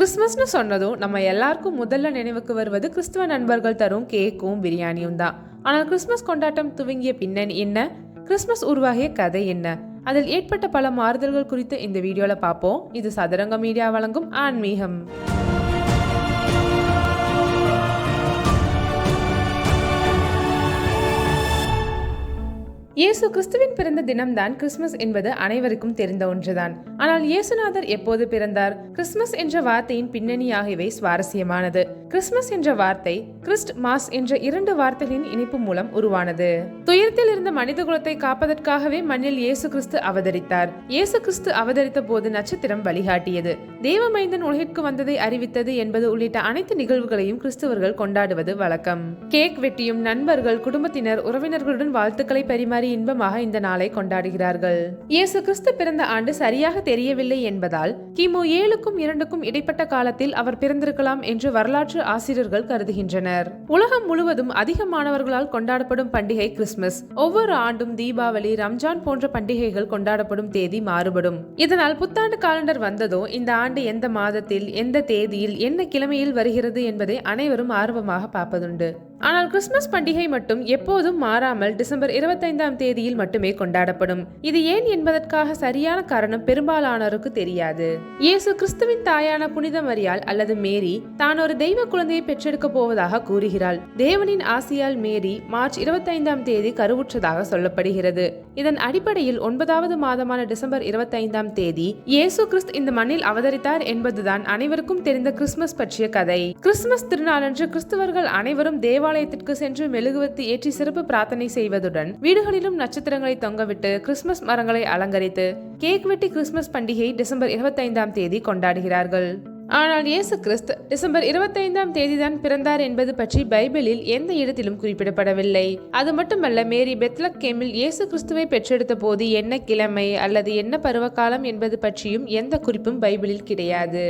கிறிஸ்மஸ்னு சொன்னதும் நம்ம எல்லாருக்கும் முதல்ல நினைவுக்கு வருவது கிறிஸ்துவ நண்பர்கள் தரும் கேக்கும் பிரியாணியும் தான். ஆனால் கிறிஸ்மஸ் கொண்டாட்டம் துவங்கிய பின்னணி என்ன? கிறிஸ்மஸ் உருவாகிய கதை என்ன? அதில் ஏற்பட்ட பல மாறுதல்கள் குறித்து இந்த வீடியோவில் பார்ப்போம். இது சதுரங்க மீடியா வழங்கும் ஆன்மீகம். இயேசு கிறிஸ்துவின் பிறந்த தினம்தான் கிறிஸ்மஸ் என்பது அனைவருக்கும் தெரிந்த ஒன்றுதான். ஆனால் இயேசுநாதர் எப்போது பிறந்தார்? கிறிஸ்மஸ் என்ற வார்த்தையின் பின்னணி ஆகியவை சுவாரஸ்யமானது. கிறிஸ்மஸ் என்ற வார்த்தை கிறிஸ்ட் மாஸ் என்ற இரண்டு வார்த்தைகளின் இணைப்பு மூலம் உருவானது. துயரத்தில் இருந்த மனித குலத்தை காப்பதற்காகவே மண்ணில் இயேசு கிறிஸ்து அவதரித்தார். இயேசு கிறிஸ்து அவதரித்த போது நட்சத்திரம் வழிகாட்டியது. தேவமைந்தன் உலகிற்கு வந்ததை அறிவித்தது என்பது உள்ளிட்ட அனைத்து நிகழ்வுகளையும் கிறிஸ்துவர்கள் கொண்டாடுவது வழக்கம். கேக் வெட்டியும் நண்பர்கள் குடும்பத்தினர் உறவினர்களுடன் வாழ்த்துக்களை பரிமாறி இன்பமாக இந்த நாளை கொண்டாடுகிறார்கள். இயேசு கிறிஸ்து பிறந்த ஆண்டு சரியாக தெரியவில்லை என்பதால் கிமு ஏழுக்கும் இரண்டுக்கும் இடைப்பட்ட காலத்தில் அவர் பிறந்திருக்கலாம் என்று வரலாற்று ஆசிரியர்கள் கருதுகின்றனர். உலகம் முழுவதும் அதிக மாணவர்களால் கொண்டாடப்படும் பண்டிகை கிறிஸ்துமஸ். ஒவ்வொரு ஆண்டும் தீபாவளி ரம்ஜான் போன்ற பண்டிகைகள் கொண்டாடப்படும் தேதி மாறுபடும். இதனால் புத்தாண்டு காலண்டர் வந்ததோ இந்த ஆண்டு எந்த மாதத்தில் எந்த தேதியில் என்ன கிழமையில் வருகிறது என்பதை அனைவரும் ஆர்வமாக பார்ப்பதுண்டு. ஆனால் கிறிஸ்துமஸ் பண்டிகை மட்டும் எப்போதும் மாறாமல் டிசம்பர் இருபத்தைந்தாம் தேதியில் மட்டுமே கொண்டாடப்படும். இது ஏன் என்பதற்காக சரியான காரணம் பெரும்பாலானோருக்கு தெரியாது. இயேசு கிறிஸ்துவின் தாயான புனித மரியால் அல்லது மேரி தான் ஒரு தெய்வ குழந்தையை பெற்றெடுக்க போவதாக கூறுகிறாள். தேவனின் ஆசியால் மேரி மார்ச் இருபத்தைந்தாம் தேதி கருவுற்றதாக சொல்லப்படுகிறது. இதன் அடிப்படையில் ஒன்பதாவது மாதமான டிசம்பர் இருபத்தைந்தாம் தேதி இயேசு கிறிஸ்து இந்த மண்ணில் அவதரித்தார் என்பதுதான் அனைவருக்கும் தெரிந்த கிறிஸ்துமஸ் பற்றிய கதை. கிறிஸ்துமஸ் திருநாளன்று கிறிஸ்துவர்கள் அனைவரும் தேவாலயத்திற்கு சென்று மெழுகுவத்தி ஏற்றி சிறப்பு பிரார்த்தனை செய்வதுடன் வீடுகளிலும் நட்சத்திரங்களை தொங்கவிட்டு கிறிஸ்துமஸ் மரங்களை அலங்கரித்து கேக் வெட்டி கிறிஸ்துமஸ் பண்டிகை டிசம்பர் இருபத்தைந்தாம் தேதி கொண்டாடுகிறார்கள். ஆனால் இயேசு கிறிஸ்து டிசம்பர் இருபத்தைந்தாம் தேதிதான் பிறந்தார் என்பது பற்றி பைபிளில் எந்த இடத்திலும் குறிப்பிடப்படவில்லை. அது மட்டுமல்ல மேரி பெத்லக் கேமில் இயேசு கிறிஸ்துவை பெற்றெடுத்த போது என்ன கிழமை அல்லது என்ன பருவகாலம் என்பது பற்றியும் எந்த குறிப்பும் பைபிளில் கிடையாது.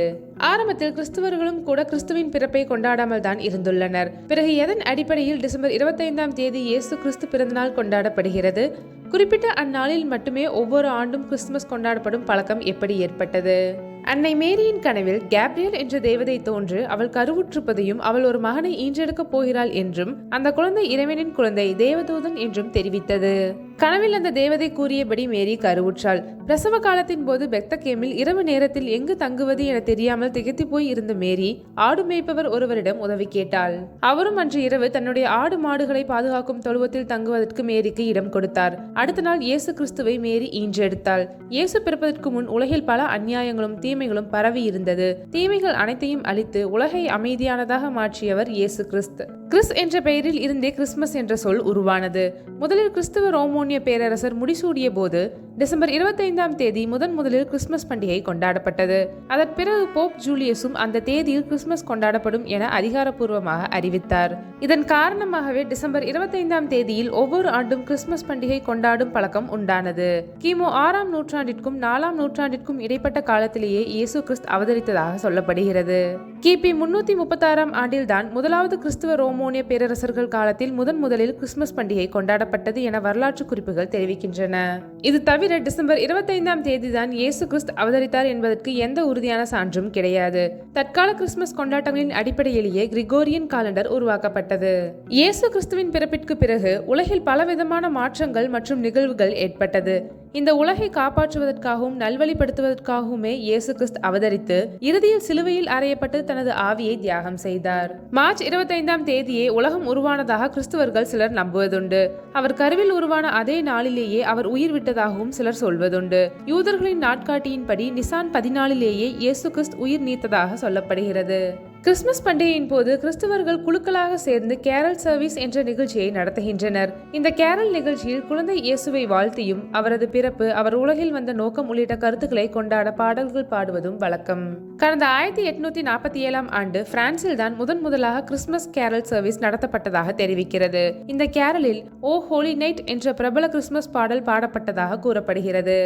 ஆரம்பத்தில் கிறிஸ்துவர்களும் கூட கிறிஸ்துவின் பிறப்பை கொண்டாடாமல் தான் இருந்துள்ளனர். பிறகு எதன் அடிப்படையில் டிசம்பர் இருபத்தைந்தாம் தேதி இயேசு கிறிஸ்து பிறந்தநாள் கொண்டாடப்படுகிறது? குறிப்பிட்ட அந்நாளில் மட்டுமே ஒவ்வொரு ஆண்டும் கிறிஸ்துமஸ் கொண்டாடப்படும் பழக்கம் எப்படி ஏற்பட்டது? அன்னை மேரியின் கனவில் கேப்ரியல் என்ற தேவதை தோன்று அவள் கருவுற்றிருப்பதையும் அவள் ஒரு மகனை ஈன்றெடுக்கப் போகிறாள் என்றும் அந்த குழந்தை இறைவனின் குழந்தை தேவதூதன் என்றும் தெரிவித்தது. கனவில் அந்த தேவதை கூறியபடி மேரி கருவுற்றாள். பிரசவ காலத்தின் போது பெத்தகேமில் இரவு நேரத்தில் எங்கு தங்குவது என தெரியாமல் திகைத்து போய் இருந்த மேரி ஆடு மேய்ப்பவர் ஒருவரிடம் உதவி கேட்டாள். அவரும் அன்று இரவு தன்னுடைய ஆடு மாடுகளை பாதுகாக்கும் தொழுவத்தில் தங்குவதற்கு மேரிக்கு இடம் கொடுத்தார். அடுத்த நாள் இயேசு கிறிஸ்துவை மேரி ஈன்றெடுத்தாள். இயேசு பிறப்பதற்கு முன் உலகில் பல அநியாயங்களும் தீமைகளும் பரவி இருந்தது தீமைகள் அனைத்தையும் அழித்து உலகை அமைதியானதாக மாற்றியவர் இயேசு கிறிஸ்து. கிறிஸ் என்ற பெயரில் இருந்தே கிறிஸ்துமஸ் என்ற சொல் உருவானது. முதலில் கிறிஸ்துவ ரோமோனிய பேரரசர் முடிசூடிய போது டிசம்பர் இருபத்தைந்தாம் தேதி முதன் முதலில் கிறிஸ்துமஸ் பண்டிகை கொண்டாடப்பட்டது. அதன் பிறகு போப் ஜூலியஸும் அந்த தேதியில் கிறிஸ்துமஸ் கொண்டாடப்படும் என அதிகாரப்பூர்வமாக அறிவித்தார். இதன் காரணமாகவே டிசம்பர் இருபத்தைந்தாம் தேதியில் ஒவ்வொரு ஆண்டும் கிறிஸ்துமஸ் பண்டிகை கொண்டாடும் பழக்கம் உண்டானது. கிமு ஆறாம் நூற்றாண்டிற்கும் நாலாம் நூற்றாண்டிற்கும் இடைப்பட்ட காலத்திலேயே இயேசு கிறிஸ்து அவதரித்ததாக சொல்லப்படுகிறது. கிபி முன்னூத்தி முப்பத்தாறாம் ஆண்டில்தான் முதலாவது கிறிஸ்துவ ரோமோ ரோமோனிய பேரரசர்கள் காலத்தில் முதன் முதலில் கிறிஸ்துமஸ் பண்டிகை கொண்டாடப்பட்டது என வரலாற்று குறிப்புகள் தெரிவிக்கின்றன. இது தவிர டிசம்பர் இருபத்தைந்தாம் தேதி தான் இயேசு கிறிஸ்து அவதரித்தார் என்பதற்கு எந்த உறுதியான சான்றும் கிடையாது. தற்கால கிறிஸ்துமஸ் கொண்டாட்டங்களின் அடிப்படையிலேயே கிரிகோரியன் காலண்டர் உருவாக்கப்பட்டது. இயேசு கிறிஸ்துவின் பிறப்பிற்கு பிறகு உலகில் பலவிதமான மாற்றங்கள் மற்றும் நிகழ்வுகள் ஏற்பட்டது. இந்த உலகை காப்பாற்றுவதற்காகவும் நல்வழிப்படுத்துவதற்காகவுமே இயேசு கிறிஸ்து அவதரித்து இறுதியில் சிலுவையில் அறையப்பட்டு தனது ஆவியை தியாகம் செய்தார். மார்ச் இருபத்தைந்தாம் தேதியே உலகம் உருவானதாக கிறிஸ்துவர்கள் சிலர் நம்புவதுண்டு. அவர் கருவில் உருவான அதே நாளிலேயே அவர் உயிர் விட்டதாகவும் சிலர் சொல்வதுண்டு. யூதர்களின் நாட்காட்டியின்படி நிசான் பதினாலிலேயே இயேசு கிறிஸ்து உயிர் நீத்ததாக சொல்லப்படுகிறது. கிறிஸ்துமஸ் பண்டிகையின் போது கிறிஸ்தவர்கள் குழுக்களாக சேர்ந்து கேரல் சர்வீஸ் என்ற நிகழ்ச்சியை நடத்துகின்றனர். இந்த கேரல் நிகழ்ச்சியில் குழந்தை இயேசுவை வாழ்த்தியும் அவரது பிறப்பு அவர் உலகில் வந்த நோக்கம் உள்ளிட்ட கருத்துக்களை கொண்டாட பாடல்கள் பாடுவதும் வழக்கம். கடந்த ஆயிரத்தி எட்நூத்தி நாற்பத்தி ஏழாம் ஆண்டு பிரான்சில் தான் முதன் முதலாக கிறிஸ்துமஸ் கேரல் சர்வீஸ் நடத்தப்பட்டதாக தெரிவிக்கிறது. இந்த கேரலில் ஓ ஹோலி நைட் என்ற பிரபல கிறிஸ்துமஸ் பாடல் பாடப்பட்டதாக கூறப்படுகிறது.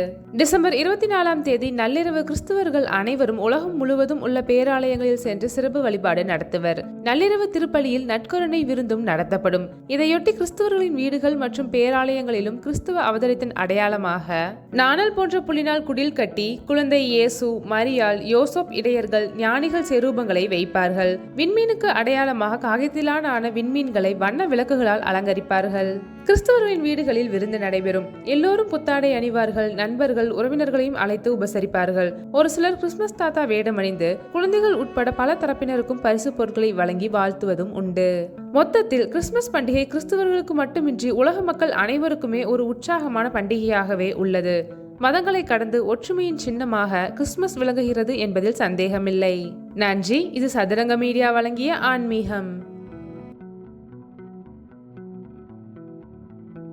டிசம்பர் இருபத்தி நாலாம் தேதி நள்ளிரவு கிறிஸ்துவர்கள் அனைவரும் உலகம் முழுவதும் உள்ள பேராலயங்களில் சென்று சிறப்பு வழிபாடு நடத்துவர். நள்ளிரவு திருப்பலியில் நற்கருணை விருந்தும் நடத்தப்படும். இதையொட்டி கிறிஸ்தவர்களின் வீடுகள் மற்றும் பேராலயங்களிலும் கிறிஸ்துவ அவதரித்தின் அடையாளமாக நாணல் போன்ற புலினால் குடில் கட்டி குழந்தை இயேசு மரியாள் யோசப் இடையர்கள் ஞானிகள் செரூபங்களை வைப்பார்கள். விண்மீனுக்கு அடையாளமாக காகிதத்திலான ஆன விண்மீன்களை வண்ண விளக்குகளால் அலங்கரிப்பார்கள். கிறிஸ்தவர்களின் வீடுகளில் விருந்து நடைபெறும். எல்லோரும் புத்தாடை அணிவார்கள். நண்பர்கள் உறவினர்களையும் அழைத்து உபசரிப்பார்கள். ஒரு சிலர் கிறிஸ்துமஸ் தாத்தா வேடமணிந்து குழந்தைகள் உட்பட பல தரப்பினருக்கும் பரிசு பொருட்களை வழங்கி வாழ்த்துவதும் உண்டு. மொத்தத்தில் கிறிஸ்துமஸ் பண்டிகை கிறிஸ்தவர்களுக்கு மட்டுமின்றி உலக மக்கள் அனைவருக்குமே ஒரு உற்சாகமான பண்டிகையாகவே உள்ளது. மதங்களை கடந்து ஒற்றுமையின் சின்னமாக கிறிஸ்துமஸ் விளங்குகிறது என்பதில் சந்தேகமில்லை. நன்றி. இது சதுரங்க மீடியா வழங்கிய ஆன்மீகம்.